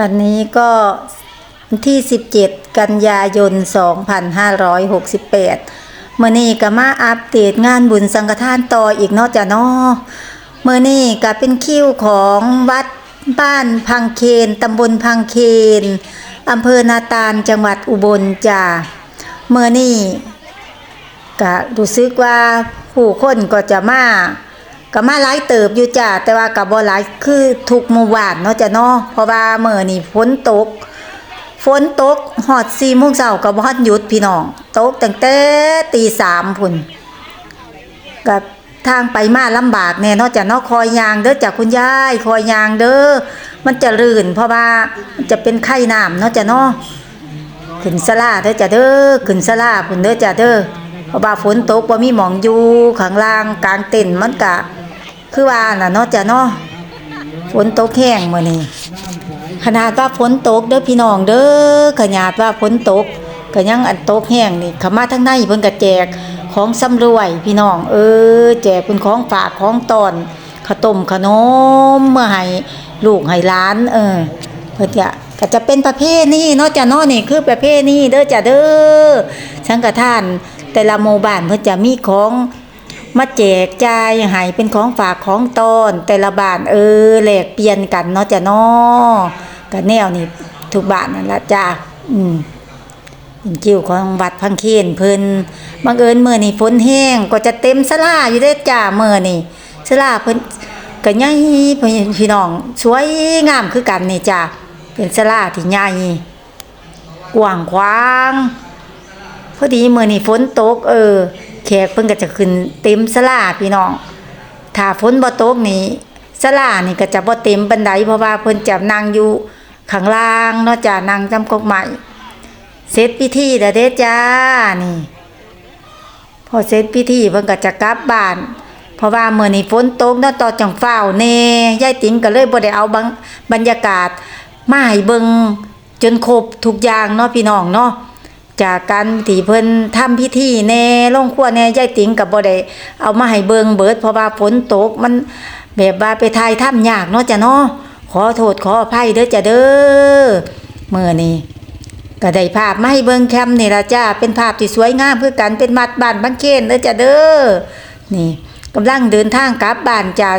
วันนี้ก็ที่ 17 กันยายน 2568 เมื่อนี้ก็มาอัปเดตงานบุญสังฆทานต่ออีกนาะจ้ะเนาะเมื่อนี้ก็เป็นคิวของวัดบ้านพังเคนตำบลพังเคนอำเภอนาตาลจังหวัดอุบลจ้ะเมื่อนี้ก็รู้สึกว่าผู้คนก็จะมา ก็มาหลายเติบอยู่จ้ะแต่ว่าก็บ่หลายคือทุกหมู่บ้านเนาะจ้ะเนาะเพราะว่าเมื้อนี้ฝนตกฝนตกฮอด4โมงเช้าก็บ่ทันหยุดพี่น้องตกตั้งแต่ตี3พุ่นก็ทางไปมาลำบากแน่เนาะจ้ะเนาะคอยยางเด้อจ้ะคุณยายคอยยางเด้อมันจะลื่นเพราะว่ามันจะเป็นไข้น้ำเนาะจ้ะเนาะขึ้นสลาเด้อจ้ะเด้อขึ้นสลาพุ่นเด้อจ้ะเด้อเพราะว่าฝนตกบ่มีหมองอยู่ข้างล่างกลางเต็นท์มันกะ คือว่าน่ะเนาะจ้ะเนาะฝนตกแห้งมื้อนี้ขนาดว่าฝนตกเด้อพี่น้องเด้อขนาดว่าฝนตกก็ยังอันตกแห้งนี่ขมาทางในเพิ่นก็แจกของสำรวยพี่น้อง เออ แจกเป็นของฝากของตอนข้าวต้มขนมเมื่อให้ลูกให้หลาน เออ เพิ่นก็ก็จะเป็นประเภทนี้เนาะจ้ะเนาะนี่คือประเภทนี้เด้อจ้ะเด้อสังฆทาน แต่ละหมู่บ้านเพิ่นจะมีของ มาแจกจ่ายให้เป็นของฝากของตนแต่ละบ้านเออแลกเปลี่ยนกันเนาะจ้ะเนาะก็แนวนี่ทุกบ้านนั่นละจ้ะอืมเป็นคิวของวัดพังเคียนเพิ่นบังเอิญมื้อนี้ฝนแห้งก็จะเต็มศาลาอยู่เด้จ้ะมื้อนี้ศาลาเพิ่นก็ใหญ่พี่น้องสวยงามคือกันนี่จ้ะเป็นศาลาที่ใหญ่กว้างขวางพอดีเมื้อนี้ฝนตกเออ แขกเพิ่นก็จะขึ้นเต็มศาลาพี่น้องถ้าฝนบ่ตกนี่ศาลานี่ก็จะบ่เต็มปานใดเพราะว่าเพิ่นจะนั่งอยู่ข้างล่างเนาะจ้ะนั่งจำกกใหม่เสร็จพิธีแล้วเด้จ้านี่ พอเสร็จพิธีเพิ่นก็จะกลับบ้านเพราะว่าเมื้อนี้ฝนตกเนาะต่อจังฟ้าวแน่ยายติ๋งก็เลยบ่ได้เอาบังบรรยากาศมาให้เบิ่งจนครบทุกอย่างเนาะพี่น้องเนาะ จากการที่เพิ่นทำพิธีแน่ลงครัวแน่ยายติ๋งก็บ่ได้เอามาให้เบิงเบิดเพราะว่าฝนตกมันแบบว่าไปถ่ายทำยากเนาะจ้ะเนาะขอโทษขออภัยเด้อจ้ะเด้อเมื้อนี้ก็ได้ภาพมาให้เบิงแคมนี่ละจ้าเป็นภาพที่สวยงามคือกันเป็นมัดบ้านบางเขนเด้อจ้ะเด้อนี่กำลังเดินทางกลับบ้านจ้า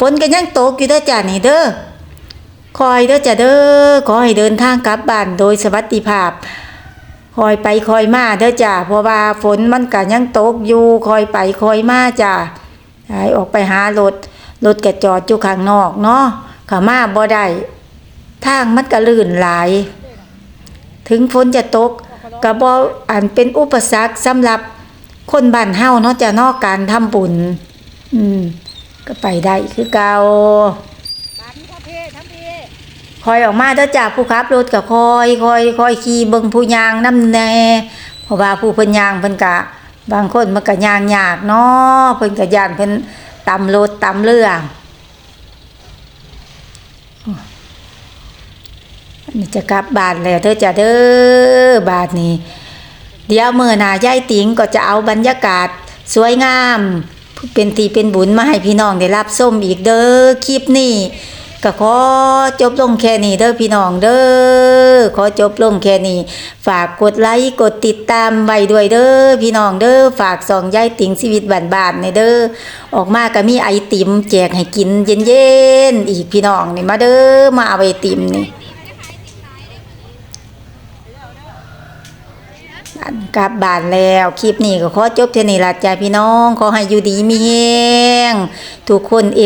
ฝนก็ยังตกอยู่เด้อจ้านี่เด้อคอยเด้อจ้ะเด้อขอให้เดินทางกลับบ้านโดยสวัสดิภาพ คอยไปคอยมาเด้อจ้าเพราะว่าฝนมันก็ยังตกอยู่คอยไปคอยมาจ้าให้ออกไปหารถรถก็จอดอยู่ข้างนอกเนาะขามาบ่ได้ทางมันก็ลื่นหลาย ถึงฝนจะตกก็บ่อันเป็นอุปสรรคสำหรับคนบ้านเฮาเนาะจะนอกการทำบุญ อืม ก็ไปได้คือเก่า คอยออกมาเด้อจ้าผู้ขับรถก็คอยคอยคอยขี่เบิ่งผู้ยางน้ำแน่เพราะว่าผู้เพิ่นยางเพิ่นก็บางคนมันก็ยางยากเนาะเพิ่นก็ยานเพิ่นตำรถตำเรือนี่จะกลับบ้านแล้วเด้อจะเด้อบาทนี้ เดี๋ยวเมื่อนายายติ๋งก็จะเอาบรรยากาศสวยงาม เป็นทีเป็นบุญมาให้พี่น้องได้รับส้มอีกเด้อคลิปนี้ ก็ขอจบลงแค่นี้เด้อพี่น้องเด้อขอจบลงแค่นี้ ฝากกดไลค์กดติดตามไว้ด้วยเด้อพี่น้องเด้อฝากส่องยายติ๋งชีวิตบ้านๆในเด้อออกมาก็มีไอติมแจกให้กินเย็นๆอีกพี่น้องนี่มาเด้อมาเอาไอติมนี่บานกลับบ้านแล้วคลิปนี้ก็ขอจบเท่านี้ละจ้าพี่น้องขอให้อยู่ดีมีแฮงทุกคนเอ